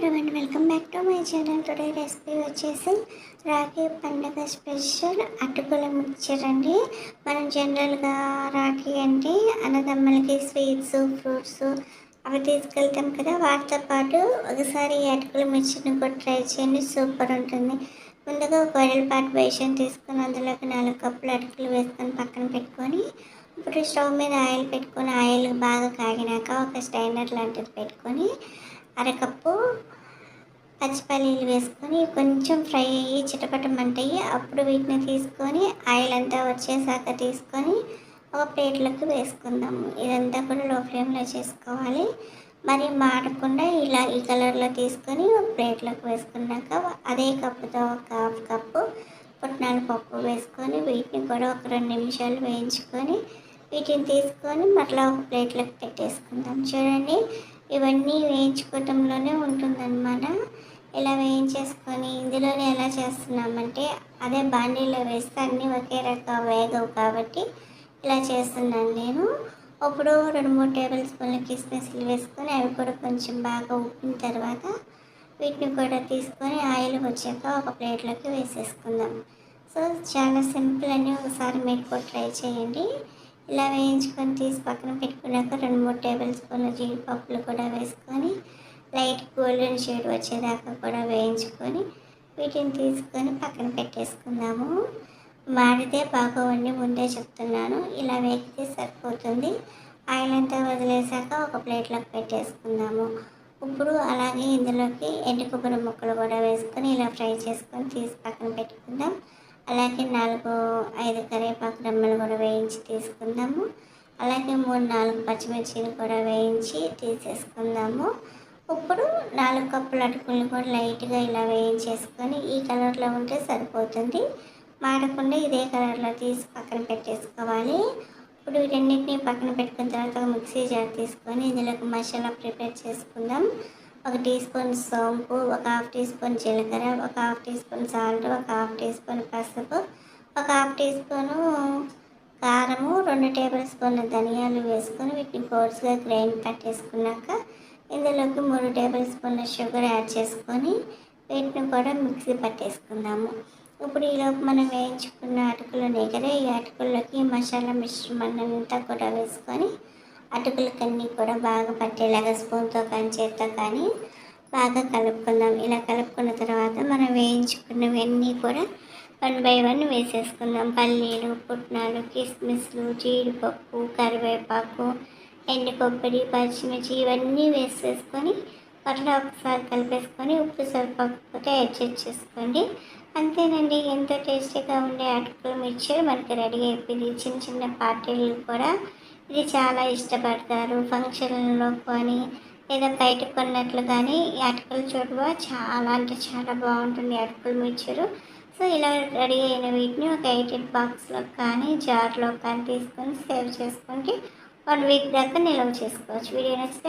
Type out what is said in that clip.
Everyone welcome back to my channel today recipe వచ్చేసి రాఖీ పండుగ special అటుకుల మిక్చర్ అండి మనం జనరల్గా రాఖీ అంటే అన్నదమ్మలకి స్వీట్స్ ఫ్రూట్స్ అవి తీసుకెళ్తాం కదా. వాటితో పాటు ఒకసారి ఈ అటుకుల మిక్చర్ని కూడా ట్రై చేయండి సూపర్ ఉంటుంది. ముందుగా ఒక వెడల్పాటు బేషన్ తీసుకొని అందులోకి నాలుగు కప్పులు అటుకులు వేసుకొని పక్కన పెట్టుకొని ఇప్పుడు స్టవ్ మీద ఆయిల్ పెట్టుకొని ఆయిల్ బాగా కాగినాక ఒక స్టైనర్ లాంటిది పెట్టుకొని అరకప్పు పచ్చిపల్లీలు వేసుకొని కొంచెం ఫ్రై అయ్యి చిటపటమంటాయి అప్పుడు వీటిని తీసుకొని ఆయిల్ అంతా వచ్చేసాక తీసుకొని ఒక ప్లేట్లోకి వేసుకుందాము. ఇదంతా కూడా లో ఫ్లేమ్లో చేసుకోవాలి. మరి మాడకుండా ఇలా ఈ కలర్లో తీసుకొని ఒక ప్లేట్లోకి వేసుకున్నాక అదే కప్పుతో ఒక హాఫ్ కప్పు పుట్నాల పప్పు వేసుకొని వీటిని కూడా ఒక రెండు నిమిషాలు వేయించుకొని వీటిని తీసుకొని మరలా ఒక ప్లేట్లోకి పెట్టేసుకుందాం. చూడండి ఇవన్నీ వేయించుకోవటంలోనే ఉంటుందన్నమాట. ఇలా వేయించేసుకొని ఇందులోనే ఎలా చేస్తున్నామంటే అదే బాండీలో వేస్తే అన్నీ ఒకే రకం వేగవు కాబట్టి ఇలా చేస్తున్నాను నేను. అప్పుడు రెండు మూడు టేబుల్ స్పూన్ల కిస్మిస్లు వేసుకొని అవి కూడా కొంచెం బాగా ఉప్పిన తర్వాత వీటిని కూడా తీసుకొని ఆయిల్ వచ్చాక ఒక ప్లేట్లోకి వేసేసుకుందాం. సో చాలా సింపుల్ అని ఒకసారి మీరు కూడా ట్రై చేయండి. ఇలా వేయించుకొని తీసి పక్కన పెట్టుకున్నాక రెండు మూడు టేబుల్ స్పూన్ల జీడిపప్పులు కూడా వేసుకొని లైట్ గోల్డెన్ షేడ్ వచ్చేదాకా కూడా వేయించుకొని వీటిని తీసుకొని పక్కన పెట్టేసుకుందాము. మాడితే బాగోవండి ముందే చెప్తున్నాను. ఇలా వేగితే సరిపోతుంది. ఆయిల్ అంతా వదిలేసాక ఒక ప్లేట్లోకి పెట్టేసుకుందాము. ఇప్పుడు అలాగే ఇందులోకి ఎండు కొబ్బరి ముక్కలు కూడా వేసుకొని ఇలా ఫ్రై చేసుకొని తీసి పక్కన పెట్టుకుందాం. అలాగే నాలుగు ఐదు కరివేపాకు రెమ్మలు కూడా వేయించి తీసుకుందాము. అలాగే మూడు నాలుగు పచ్చిమిర్చిని కూడా వేయించి తీసేసుకుందాము. ఇప్పుడు నాలుగు కప్పులు అటుకులు కూడా లైట్గా ఇలా వేయించేసుకొని ఈ కలర్లో ఉంటే సరిపోతుంది. మాడకుండా ఇదే కలర్లో తీసి పక్కన పెట్టేసుకోవాలి. ఇప్పుడు వీటన్నిటిని పక్కన పెట్టుకున్న తర్వాత మిక్సీ జార్ తీసుకొని ఇందులోకి మసాలా ప్రిపేర్ చేసుకుందాం. ఒక టీ స్పూన్ సోంపు ఒక హాఫ్ టీ స్పూన్ జీలకర్ర ఒక హాఫ్ టీ స్పూన్ సాల్ట్ ఒక హాఫ్ టీ స్పూన్ పసుపు ఒక హాఫ్ టీ స్పూను కారము రెండు టేబుల్ స్పూన్ల ధనియాలు వేసుకొని వీటిని కోర్స్గా గ్రైండ్ పట్టేసుకున్నాక ఇందులోకి మూడు టేబుల్ స్పూన్ల షుగర్ యాడ్ చేసుకొని వీటిని కూడా మిక్సీ పట్టేసుకుందాము. ఇప్పుడు ఈలోపు మనం వేయించుకున్న అటుకులు దగ్గర ఈ అటుకుల్లోకి మసాలా మిశ్రమాన్ని అంతా కూడా వేసుకొని అటుకులకన్నీ కూడా బాగా పట్టేలాగా స్పూన్తో కానీ చేత్తో కానీ బాగా కలుపుకుందాం. ఇలా కలుపుకున్న తర్వాత మనం వేయించుకున్నవన్నీ కూడా వన్ బై వన్ వేసేసుకుందాం. పల్లీలు పుట్నాలు కిస్మిస్లు జీడిపప్పు కరివేపాకు ఎండు కొబ్బరి పచ్చిమిర్చి ఇవన్నీ వేసేసుకొని మరలా ఒకసారి కలిపేసుకొని ఉప్పు సరిపోకపోతే అడ్జస్ట్ చేసుకోండి. అంతేనండి ఎంతో టేస్టీగా ఉండే అటుకుల మిర్చర్ మనకి రెడీ అయిపోయింది. చిన్న చిన్న పార్టీలు కూడా ఇది చాలా ఇష్టపడతారు. ఫంక్షన్లలో కానీ లేదా బయట కొన్నట్లు కానీ ఈ అటుకులు చోటు చాలా అంటే చాలా బాగుంటుంది అటుకులు మిర్చరు సో ఇలా రెడీ అయిన వీటిని ఒక ఎయిటెడ్ బాక్స్లో కానీ జార్లో కానీ తీసుకొని సేవ్ చేసుకుంటే వన్ వీక్ దాకా నిల్వ చేసుకోవచ్చు. వీడియో నచ్చితే